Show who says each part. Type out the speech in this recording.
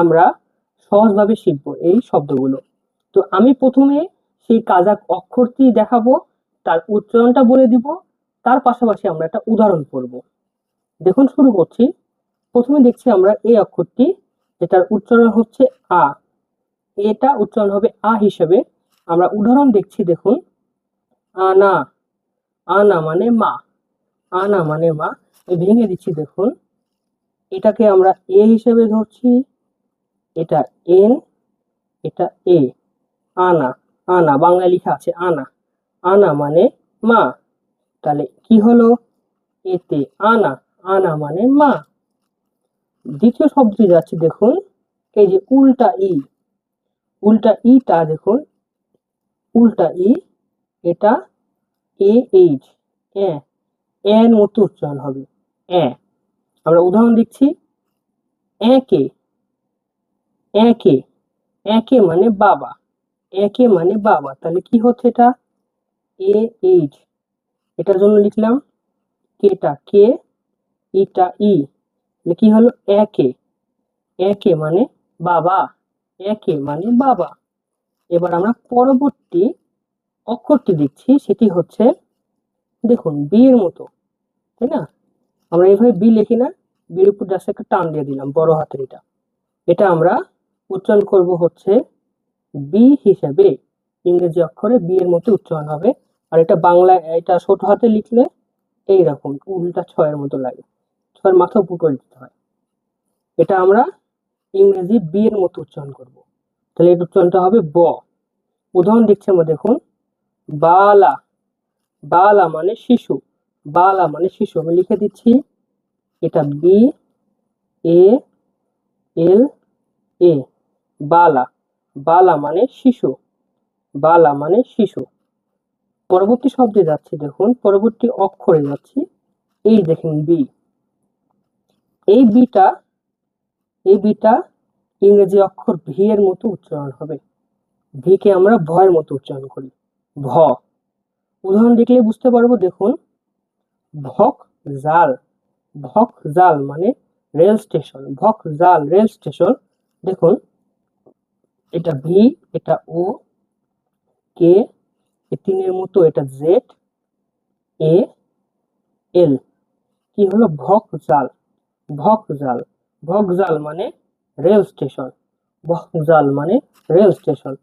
Speaker 1: আমরা সহজভাবে শিখব এই শব্দগুলো। তো আমি প্রথমে সেই কাজাক অক্ষরটি দেখাবো, তার উচ্চারণটা বলে দিব, তার পাশাপাশি আমরা একটা উদাহরণ পড়ব দেখুন, শুরু করছি। প্রথমে দেখছি আমরা এই অক্ষরটি, যেটার উচ্চারণ হচ্ছে আ। এটা উচ্চারণ হবে আ হিসেবে। আমরা উদাহরণ দেখছি, দেখুন। আনা। আনা মানে মা। আনা মানে মা। ভেঙে দিচ্ছি, দেখুন। এটাকে আমরা এ হিসেবে ধরছি। এটা এন, এটা এ। আনা আনা, বাংলায় লেখা আছে আনা। আনা মানে মা। তাহলে কি হলো? এতে আনা আনা মানে মা। দ্বিতীয় শব্দটি যাচ্ছে দেখুন, এই যে উল্টা ই। উল্টা ইটা দেখুন, উল্টা ই, এটা এ এইচ এর মতো উচ্চারণ হবে, এ। আমরা উদাহরণ দিচ্ছি একে একে একে মানে বাবা, একে মানে বাবা। তাহলে কি হচ্ছে এটা? এ এইচ এটার জন্য লিখলাম কেটা কে ইটা ই কি হলো? একে একে মানে বাবা, একে মানে বাবা। এবার আমরা পরবর্তী অক্ষরটি দেখছি, সেটি হচ্ছে, দেখুন বিয়ের মতো, তাই না? আমরা এইভাবে বি লিখি না বিয়ের উপর জাস্ট একটা টান দিয়ে দিলাম, বড় হাতের এটা। এটা আমরা উচ্চারণ করব হচ্ছে বি হিসেবে, ইংরেজি অক্ষরে বি এর মতো উচ্চারণ হবে। আর এটা বাংলায়, এটা ছোট হাতে লিখলে এই রকম উল্টা ছয়ের মতো লাগে। ছয়ের মাথা উপর করে দিতে হয়। এটা আমরা ইংরেজি বি এর মতো উচ্চারণ করব। তাহলে এর উচ্চারণটা হবে ব। উদাহরণ দিচ্ছি আমরা, দেখুন। বালা বালা মানে শিশু। বালা মানে শিশু। আমি লিখে দিচ্ছি, এটা বি, এ, এল, এ। বালা। বালা মানে শিশু। বালা মানে শিশু। পরবর্তী শব্দে যাচ্ছি, দেখুন। পরবর্তী অক্ষরে যাচ্ছি। এই দেখেন বি এই বিটা এই বিটা ইংরেজি অক্ষর ভি এর মতো উচ্চারণ হবে। ভি কে আমরা ভয়ের মতো উচ্চারণ করি। ভ। উদাহরণ দেখলে বুঝতে পারব, দেখুন। ভক জাল। ভক জাল মানে রেল স্টেশন। ভক জাল রেল স্টেশন, দেখুন। এটা ভি এটা ও কে এ তিনের মতো এটা জেড এ এল কি হলো? ভক জাল। ভক জাল। ভক জাল মানে রেল স্টেশন। ভক জাল মানে রেল স্টেশন।